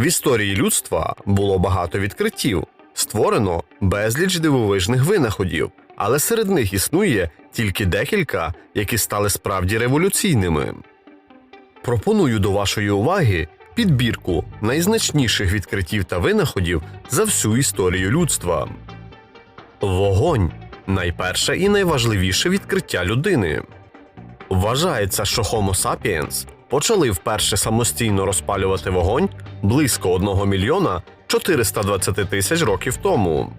В історії людства було багато відкриттів, створено безліч дивовижних винаходів, але серед них існує тільки декілька, які стали справді революційними. Пропоную до вашої уваги підбірку найзначніших відкриттів та винаходів за всю історію людства. Вогонь найперше і найважливіше відкриття людини. Вважається, що Homo sapiens почали вперше самостійно розпалювати вогонь близько 1 мільйона 420 тисяч років тому.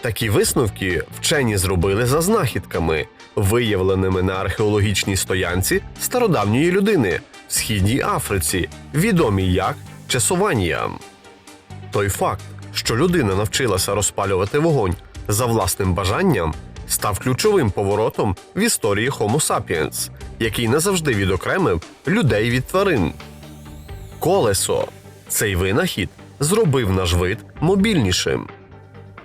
Такі висновки вчені зробили за знахідками, виявленими на археологічній стоянці стародавньої людини в східній Африці, відомій як часування. Той факт, що людина навчилася розпалювати вогонь за власним бажанням, став ключовим поворотом в історії Homo sapiens, який назавжди відокремив людей від тварин. Колесо цей винахід зробив наш вид мобільнішим.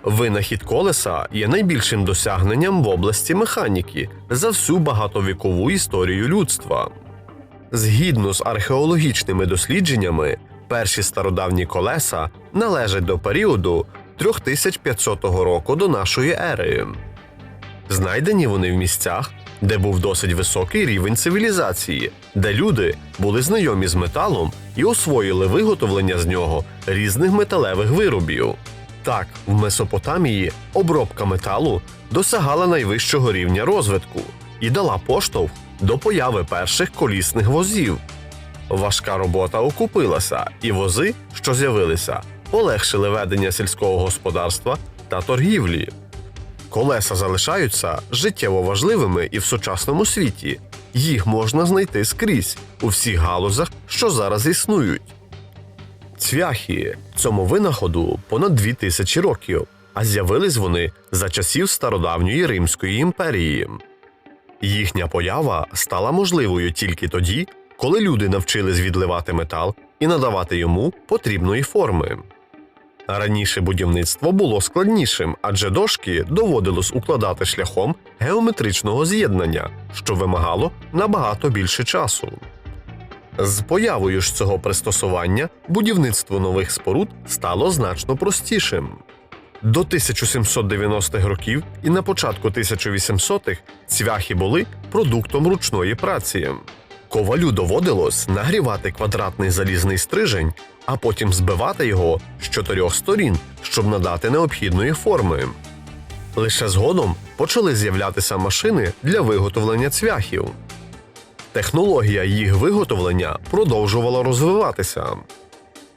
Винахід колеса є найбільшим досягненням в області механіки за всю багатовікову історію людства. Згідно з археологічними дослідженнями, перші стародавні колеса належать до періоду 3500 року до нашої ери. Знайдені вони в місцях, де був досить високий рівень цивілізації, де люди були знайомі з металом і освоїли виготовлення з нього різних металевих виробів. Так, в Месопотамії обробка металу досягала найвищого рівня розвитку і дала поштовх до появи перших колісних возів. Важка робота окупилася, і вози, що з'явилися, полегшили ведення сільського господарства та торгівлі. Колеса залишаються життєво важливими і в сучасному світі. Їх можна знайти скрізь у всіх галузях, що зараз існують. Цвяхи цьому винаходу понад дві тисячі років, а з'явились вони за часів стародавньої Римської імперії. Їхня поява стала можливою тільки тоді, коли люди навчились відливати метал і надавати йому потрібної форми. Раніше будівництво було складнішим, адже дошки доводилось укладати шляхом геометричного з'єднання, що вимагало набагато більше часу. З появою ж цього пристосування будівництво нових споруд стало значно простішим. До 1790-х років і на початку 1800-х цвяхи були продуктом ручної праці. Ковалю доводилось нагрівати квадратний залізний стрижень, а потім збивати його з чотирьох сторін, щоб надати необхідної форми. Лише згодом почали з'являтися машини для виготовлення цвяхів. Технологія їх виготовлення продовжувала розвиватися.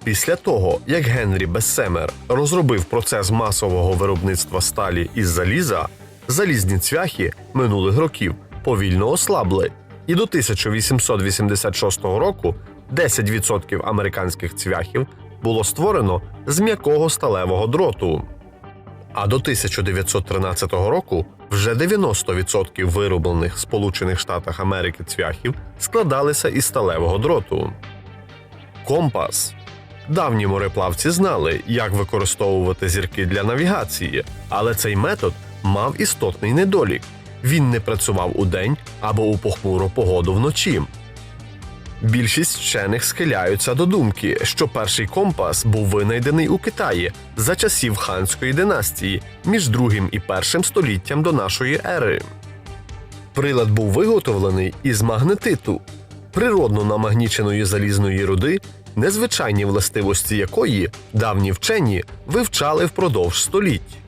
Після того, як Генрі Бессемер розробив процес масового виробництва сталі із заліза, залізні цвяхи минулих років повільно ослабли, і до 1886 року 10% американських цвяхів було створено з м'якого сталевого дроту. А до 1913 року вже 90% вироблених в Сполучених Штатах Америки цвяхів складалися із сталевого дроту. Компас. Давні мореплавці знали, як використовувати зірки для навігації, але цей метод мав істотний недолік. Він не працював удень або у похмуру погоду вночі. Більшість вчених схиляються до думки, що перший компас був винайдений у Китаї за часів ханської династії між другим і першим століттям до нашої ери. Прилад був виготовлений із магнетиту, природно намагніченої залізної руди, незвичайні властивості якої давні вчені вивчали впродовж століть.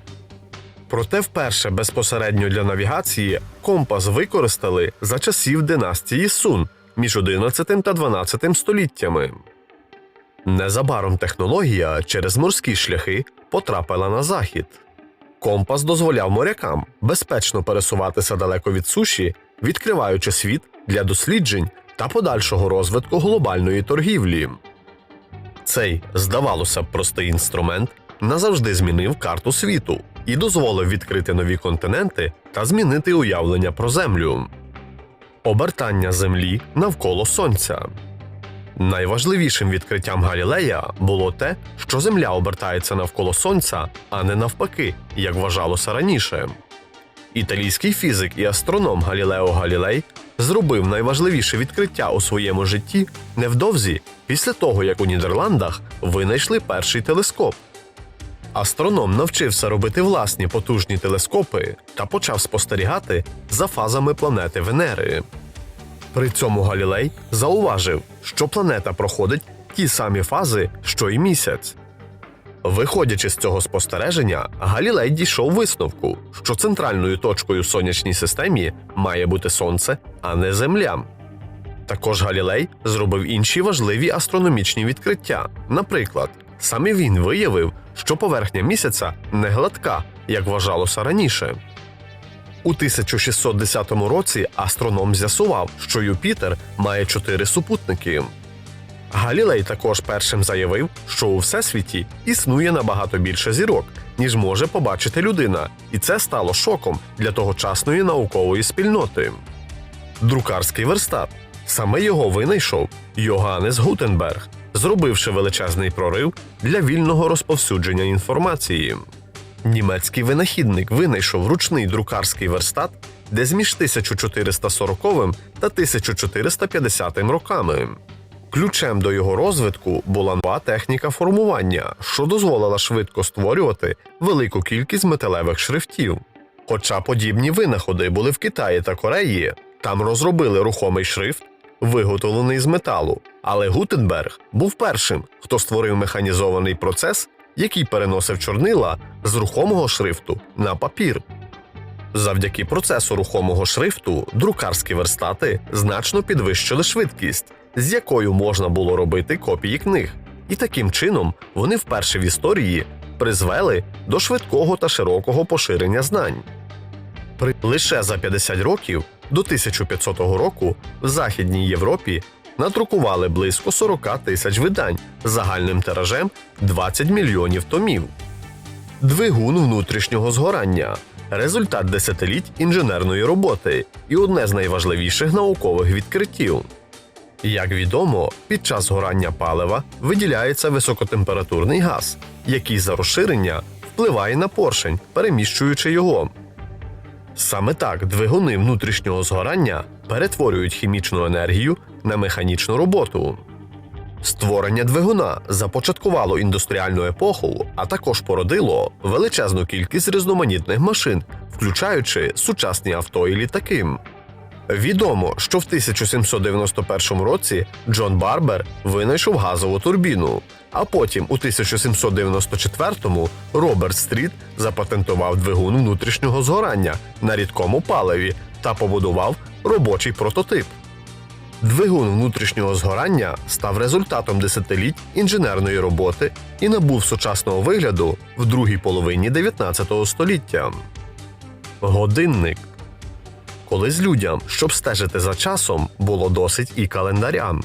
Проте вперше безпосередньо для навігації компас використали за часів династії Сун між 11 та 12 століттями. Незабаром технологія через морські шляхи потрапила на захід. Компас дозволяв морякам безпечно пересуватися далеко від суші, відкриваючи світ для досліджень та подальшого розвитку глобальної торгівлі. Цей, здавалося б, простий інструмент назавжди змінив карту світу і дозволив відкрити нові континенти та змінити уявлення про землю. Обертання Землі навколо Сонця. Найважливішим відкриттям Галілея було те, що Земля обертається навколо Сонця, а не навпаки, як вважалося раніше. Італійський фізик і астроном Галілео Галілей зробив найважливіше відкриття у своєму житті невдовзі після того, як у Нідерландах винайшли перший телескоп. Астроном навчився робити власні потужні телескопи та почав спостерігати за фазами планети Венери. При цьому Галілей зауважив, що планета проходить ті самі фази, що й місяць. Виходячи з цього спостереження, Галілей дійшов висновку, що центральною точкою в сонячній системі має бути Сонце, а не Земля. Також Галілей зробив інші важливі астрономічні відкриття. Наприклад, саме він виявив, що поверхня місяця не гладка, як вважалося раніше. У 1610 році астроном з'ясував, що Юпітер має чотири супутники. Галілей також першим заявив, що у всесвіті існує набагато більше зірок, ніж може побачити людина, і це стало шоком для тогочасної наукової спільноти. Друкарський верстат саме його винайшов Йоганнес Гутенберг, зробивши величезний прорив для вільного розповсюдження інформації. Німецький винахідник винайшов ручний друкарський верстат, де між 1440 та 1450 роками. Ключем до його розвитку була нова техніка формування, що дозволила швидко створювати велику кількість металевих шрифтів. Хоча подібні винаходи були в Китаї та Кореї, там розробили рухомий шрифт, виготовлений з металу. Але Гутенберг був першим, хто створив механізований процес, який переносив чорнила з рухомого шрифту на папір. Завдяки процесу рухомого шрифту друкарські верстати значно підвищили швидкість, з якою можна було робити копії книг, і таким чином вони вперше в історії призвели до швидкого та широкого поширення знань. Лише за 50 років до 1500 року в Західній Європі надрукували близько 40 тисяч видань загальним тиражем 20 мільйонів томів. Двигун внутрішнього згорання результат десятиліть інженерної роботи і одне з найважливіших наукових відкриттів. Як відомо, під час згорання палива виділяється високотемпературний газ, який за розширення впливає на поршень, переміщуючи його. Саме так двигуни внутрішнього згорання перетворюють хімічну енергію на механічну роботу. Створення двигуна започаткувало індустріальну епоху, а також породило величезну кількість різноманітних машин, включаючи сучасні авто і літаки. Відомо, що в 1791 році Джон Барбер винайшов газову турбіну, а потім у 1794-му Роберт Стріт запатентував двигун внутрішнього згорання на рідкому паливі та побудував робочий прототип. Двигун внутрішнього згорання став результатом десятиліть інженерної роботи і набув сучасного вигляду в другій половині 19 століття. Годинник Колись людям, щоб стежити за часом, було досить і календарям.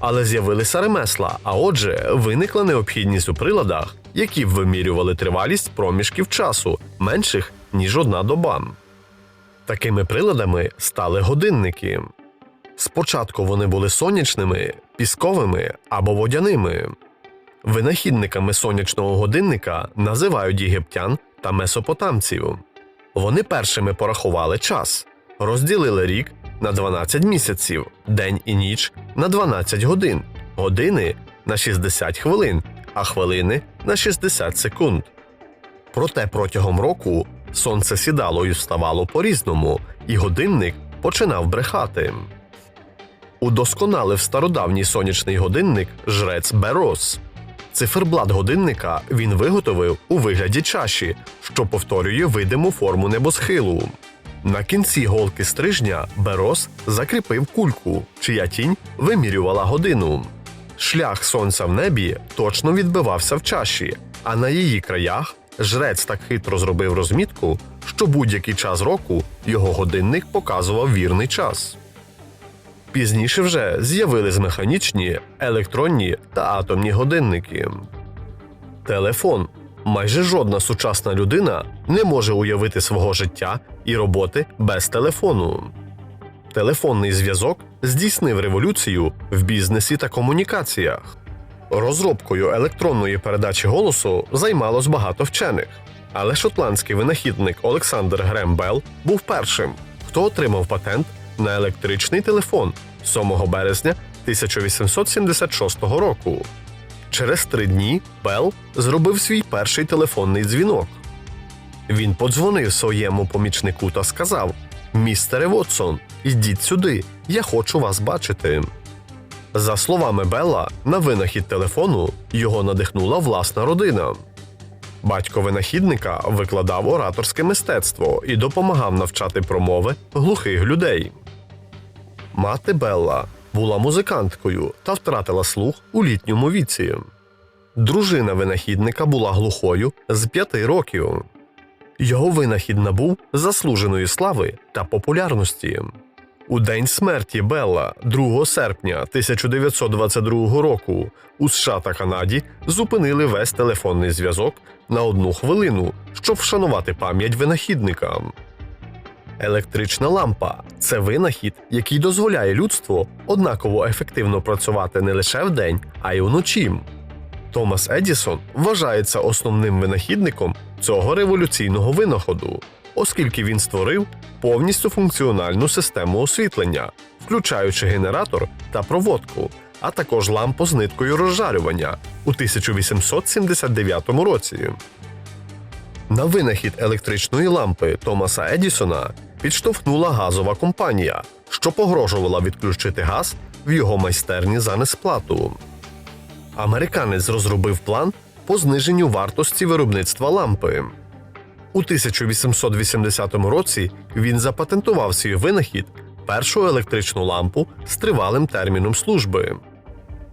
Але з'явилися ремесла, а отже, виникла необхідність у приладах, які б вимірювали тривалість проміжків часу менших, ніж одна доба. Такими приладами стали годинники. Спочатку вони були сонячними, пісковими або водяними. Винахідниками сонячного годинника називають єгиптян та месопотамців. Вони першими порахували час, розділили рік на 12 місяців, день і ніч на 12 годин, години на 60 хвилин, а хвилини на 60 секунд. Проте протягом року сонце сідало і вставало по-різному, і годинник починав брехати. Удосконалив стародавній сонячний годинник жрець Берос. Циферблат годинника він виготовив у вигляді чаші, що повторює видиму форму небосхилу. На кінці голки стрижня Берос закріпив кульку, чия тінь вимірювала годину. Шлях сонця в небі точно відбивався в чаші, а на її краях жрець так хитро зробив розмітку, що будь-який час року його годинник показував вірний час. Пізніше вже з'явились механічні, електронні та атомні годинники. Телефон. Майже жодна сучасна людина не може уявити свого життя і роботи без телефону. Телефонний зв'язок здійснив революцію в бізнесі та комунікаціях. Розробкою електронної передачі голосу займалось багато вчених. Але шотландський винахідник Олександр Грем Белл був першим, хто отримав патент на електричний телефон 7 березня 1876 року. Через три дні Белл зробив свій перший телефонний дзвінок. Він подзвонив своєму помічнику та сказав: Містере Вотсон, ідіть сюди, я хочу вас бачити. За словами Белла, на винахід телефону його надихнула власна родина. Батько винахідника викладав ораторське мистецтво і допомагав навчати промови глухих людей. Мати Белла була музиканткою та втратила слух у літньому віці. Дружина винахідника була глухою з п'яти років. Його винахід набув заслуженої слави та популярності. У день смерті Белла, 2 серпня 1922 року, у США та Канаді зупинили весь телефонний зв'язок на одну хвилину, щоб вшанувати пам'ять винахідника. Електрична лампа це винахід, який дозволяє людству однаково ефективно працювати не лише вдень, а й уночі. Томас Едісон вважається основним винахідником цього революційного винаходу, оскільки він створив повністю функціональну систему освітлення, включаючи генератор та проводку, а також лампу з ниткою розжарювання у 1879 році. На винахід електричної лампи Томаса Едісона підштовхнула газова компанія, що погрожувала відключити газ в його майстерні за несплату. Американець розробив план по зниженню вартості виробництва лампи. У 1880 році він запатентував свій винахід першу електричну лампу з тривалим терміном служби.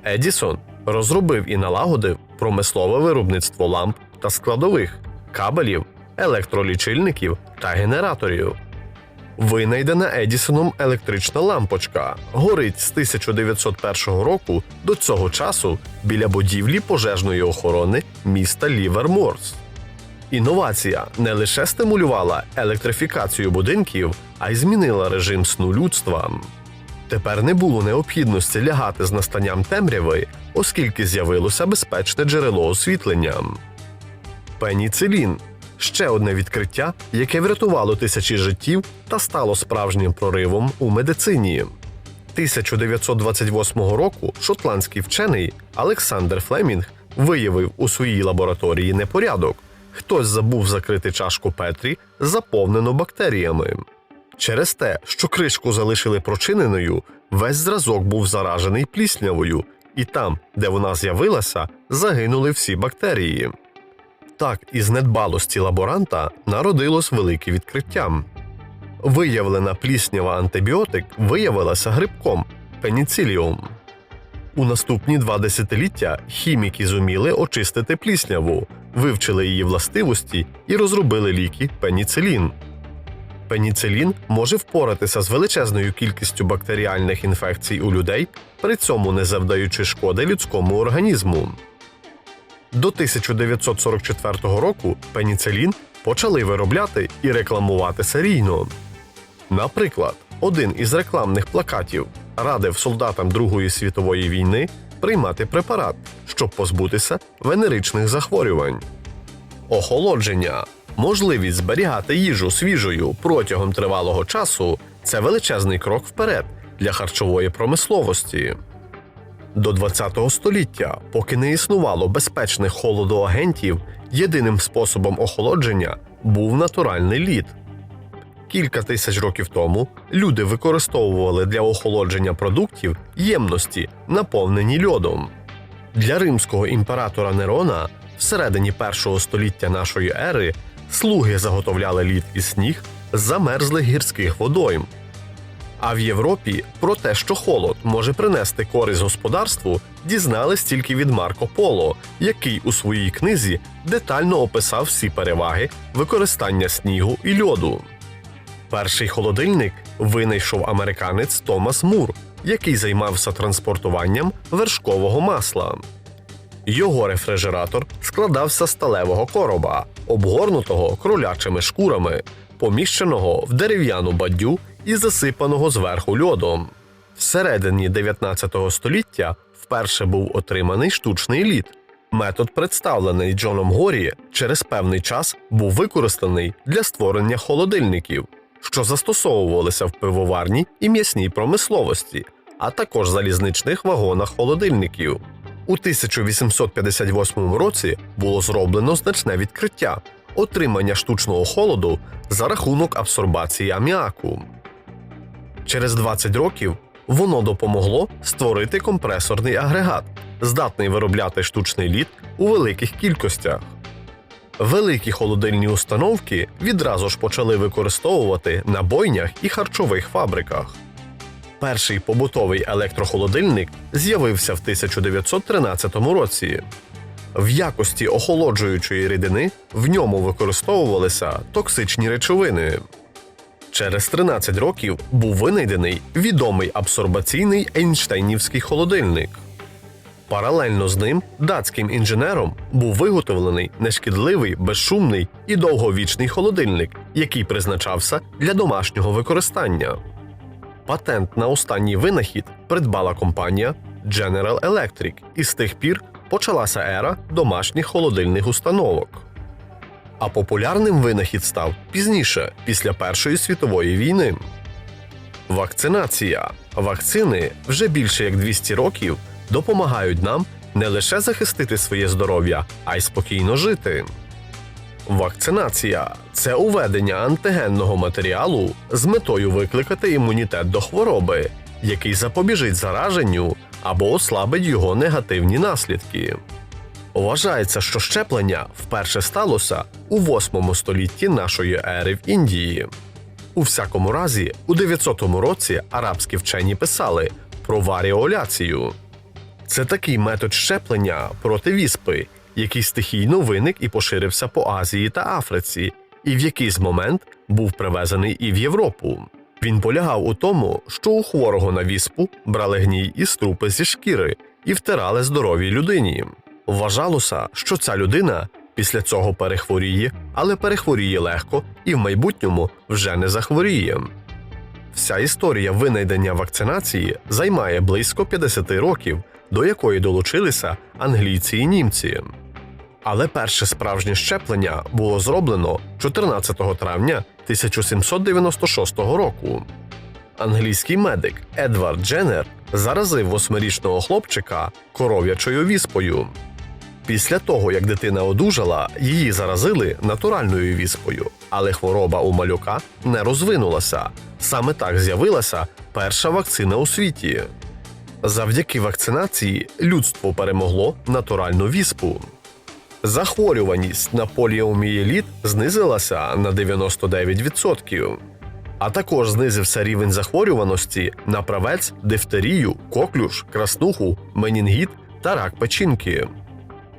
Едісон розробив і налагодив промислове виробництво ламп та складових, кабелів, електролічильників та генераторів. Винайдена Едісоном електрична лампочка горить з 1901 року до цього часу біля будівлі пожежної охорони міста Ліверморс. Інновація не лише стимулювала електрифікацію будинків, а й змінила режим сну людства. Тепер не було необхідності лягати з настанням темряви, оскільки з'явилося безпечне джерело освітлення. Пеніцилін ще одне відкриття, яке врятувало тисячі життів та стало справжнім проривом у медицині. 1928 року шотландський вчений Олександр Флемінг виявив у своїй лабораторії непорядок. Хтось забув закрити чашку Петрі, заповнену бактеріями. Через те, що кришку залишили прочиненою, весь зразок був заражений пліснявою, і там, де вона з'явилася, загинули всі бактерії. Так, із недбалості лаборанта народилось велике відкриття. Виявлена пліснява антибіотик виявилася грибком пеніциліум. У наступні два десятиліття хіміки зуміли очистити плісняву, вивчили її властивості і розробили ліки пеніцилін. Пеніцилін може впоратися з величезною кількістю бактеріальних інфекцій у людей, при цьому не завдаючи шкоди людському організму. До 1944 року пеніцилін почали виробляти і рекламувати серійно. Наприклад, один із рекламних плакатів радив солдатам Другої світової війни приймати препарат, щоб позбутися венеричних захворювань. Охолодження можливість зберігати їжу свіжою протягом тривалого часу це величезний крок вперед для харчової промисловості. До ХХ століття, поки не існувало безпечних холодоагентів, єдиним способом охолодження був натуральний лід. Кілька тисяч років тому люди використовували для охолодження продуктів ємності, наповнені льодом. Для римського імператора Нерона всередині першого століття нашої ери слуги заготовляли лід і сніг з замерзлих гірських водойм. А в Європі про те, що холод може принести користь господарству, дізнались тільки від Марко Поло, який у своїй книзі детально описав всі переваги використання снігу і льоду. Перший холодильник винайшов американець Томас Мур, який займався транспортуванням вершкового масла. Його рефрижератор складався з сталевого короба, обгорнутого кролячими шкурами, поміщеного в дерев'яну баддю і засипаного зверху льодом. Всередині 19 століття вперше був отриманий штучний лід. Метод, представлений Джоном Горі, через певний час був використаний для створення холодильників, що застосовувалися в пивоварній і м'ясній промисловості, а також залізничних вагонах холодильників. У 1858 році було зроблено значне відкриття отримання штучного холоду за рахунок абсорбації аміаку. Через 20 років воно допомогло створити компресорний агрегат, здатний виробляти штучний лід у великих кількостях. Великі холодильні установки відразу ж почали використовувати на бойнях і харчових фабриках. Перший побутовий електрохолодильник з'явився в 1913 році. В якості охолоджуючої рідини в ньому використовувалися токсичні речовини. Через 13 років був винайдений відомий абсорбаційний Ейнштейнівський холодильник. Паралельно з ним датським інженером був виготовлений нешкідливий, безшумний і довговічний холодильник, який призначався для домашнього використання. Патент на останній винахід придбала компанія General Electric, і з тих пір почалася ера домашніх холодильних установок. А популярним винахід став пізніше, після Першої світової війни. Вакцинація. Вакцини вже більше як 200 років допомагають нам не лише захистити своє здоров'я, а й спокійно жити. Вакцинація це уведення антигенного матеріалу з метою викликати імунітет до хвороби, який запобіжить зараженню або ослабить його негативні наслідки. Вважається, що щеплення вперше сталося у 8 столітті нашої ери в Індії. У всякому разі, у 900 році арабські вчені писали про варіоляцію. Це такий метод щеплення проти віспи, який стихійно виник і поширився по Азії та Африці, і в якийсь момент був привезений і в Європу. Він полягав у тому, що у хворого на віспу брали гній і струпи зі шкіри і втирали здоровій людині. Вважалося, що ця людина після цього перехворіє, але перехворіє легко і в майбутньому вже не захворіє. Вся історія винайдення вакцинації займає близько 50 років, до якої долучилися англійці і німці. Але перше справжнє щеплення було зроблено 14 травня 1796 року. Англійський медик Едвард Дженнер заразив восьмирічного хлопчика коров'ячою віспою. Після того, як дитина одужала, її заразили натуральною віспою, але хвороба у малюка не розвинулася. Саме так з'явилася перша вакцина у світі. Завдяки вакцинації людство перемогло натуральну віспу. Захворюваність на поліомієліт знизилася на 99%, а також знизився рівень захворюваності на правець, дифтерію, коклюш, краснуху, менінгіт та рак печінки.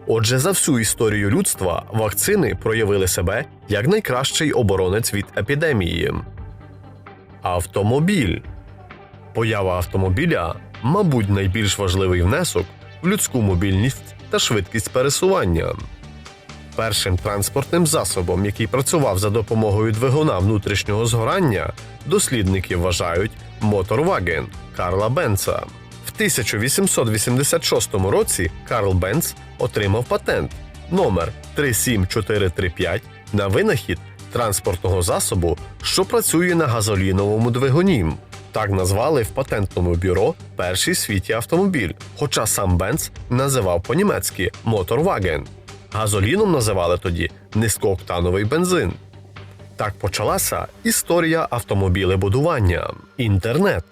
Отже, за всю історію людства вакцини проявили себе як найкращий оборонець від епідемії. Автомобіль. Поява автомобіля, мабуть, найбільш важливий внесок в людську мобільність та швидкість пересування. Першим транспортним засобом, який працював за допомогою двигуна внутрішнього згорання, дослідники вважають моторваген Карла Бенца. В 1886 році Карл Бенц отримав патент номер 37435 на винахід транспортного засобу, що працює на газоліновому двигуні. Так назвали в патентному бюро перший світі автомобіль, хоча сам Бенц називав по-німецьки моторваген. Газоліном називали тоді низькооктановий бензин. Так почалася історія автомобілебудування. Інтернет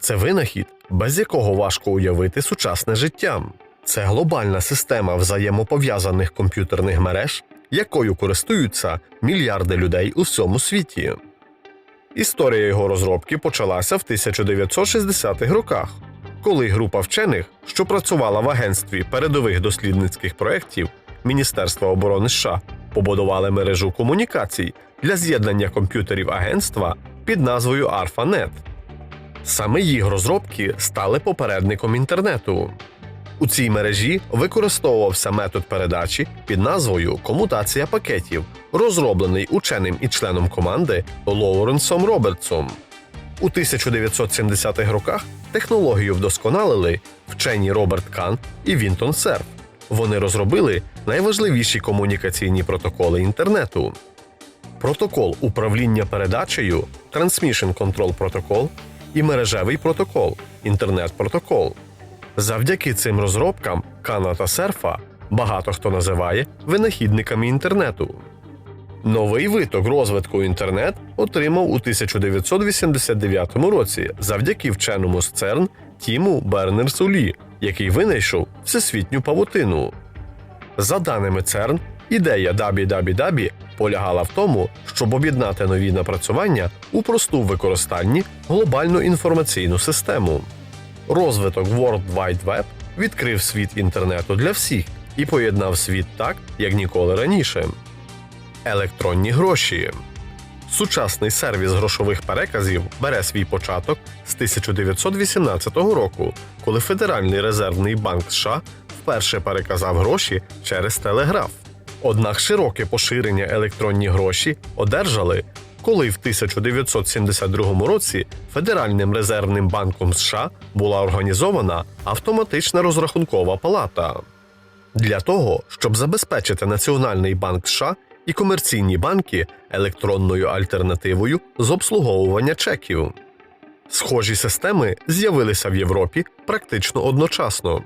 це винахід, без якого важко уявити сучасне життя. Це глобальна система взаємопов'язаних комп'ютерних мереж, якою користуються мільярди людей у всьому світі. Історія його розробки почалася в 1960-х роках, коли група вчених, що працювала в агентстві передових дослідницьких проєктів Міністерства оборони США, побудували мережу комунікацій для з'єднання комп'ютерів агентства під назвою ARPANET. Саме їх розробки стали попередником інтернету. У цій мережі використовувався метод передачі під назвою комутація пакетів, розроблений ученим і членом команди Лоуренсом Робертсом. У 1970-х роках технологію вдосконалили вчені Роберт Кан і Вінтон Серф. Вони розробили найважливіші комунікаційні протоколи інтернету. Протокол управління передачею Transmission Control Protocol і мережевий протокол інтернет-протокол. Завдяки цим розробкам Кана та Серфа багато хто називає винахідниками інтернету. Новий виток розвитку інтернет отримав у 1989 році завдяки вченому з ЦЕРН Тіму Бернерсу Лі, який винайшов всесвітню павутину. За даними ЦЕРН, ідея WWW полягала в тому, щоб об'єднати нові напрацювання у просту використанні глобальну інформаційну систему. Розвиток World Wide Web відкрив світ інтернету для всіх і поєднав світ так, як ніколи раніше. Електронні гроші. Сучасний сервіс грошових переказів бере свій початок з 1918 року, коли Федеральний резервний банк США вперше переказав гроші через телеграф. Однак широке поширення електронні гроші одержали, коли в 1972 році Федеральним резервним банком США була організована автоматична розрахункова палата. Для того, щоб забезпечити Національний банк США і комерційні банки електронною альтернативою з обслуговування чеків. Схожі системи з'явилися в Європі практично одночасно.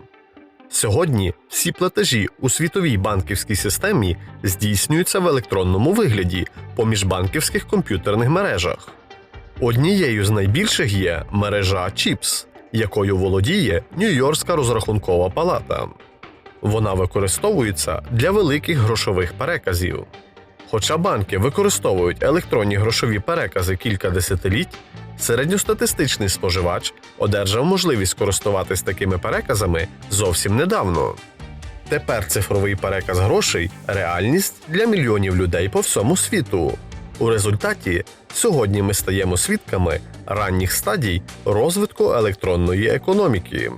Сьогодні всі платежі у світовій банківській системі здійснюються в електронному вигляді по міжбанківських комп'ютерних мережах. Однією з найбільших є мережа CHIPS, якою володіє Нью-Йоркська розрахункова палата. Вона використовується для великих грошових переказів. Хоча банки використовують електронні грошові перекази кілька десятиліть, середньостатистичний споживач одержав можливість користуватись такими переказами зовсім недавно. Тепер цифровий переказ грошей реальність для мільйонів людей по всьому світу. У результаті сьогодні ми стаємо свідками ранніх стадій розвитку електронної економіки.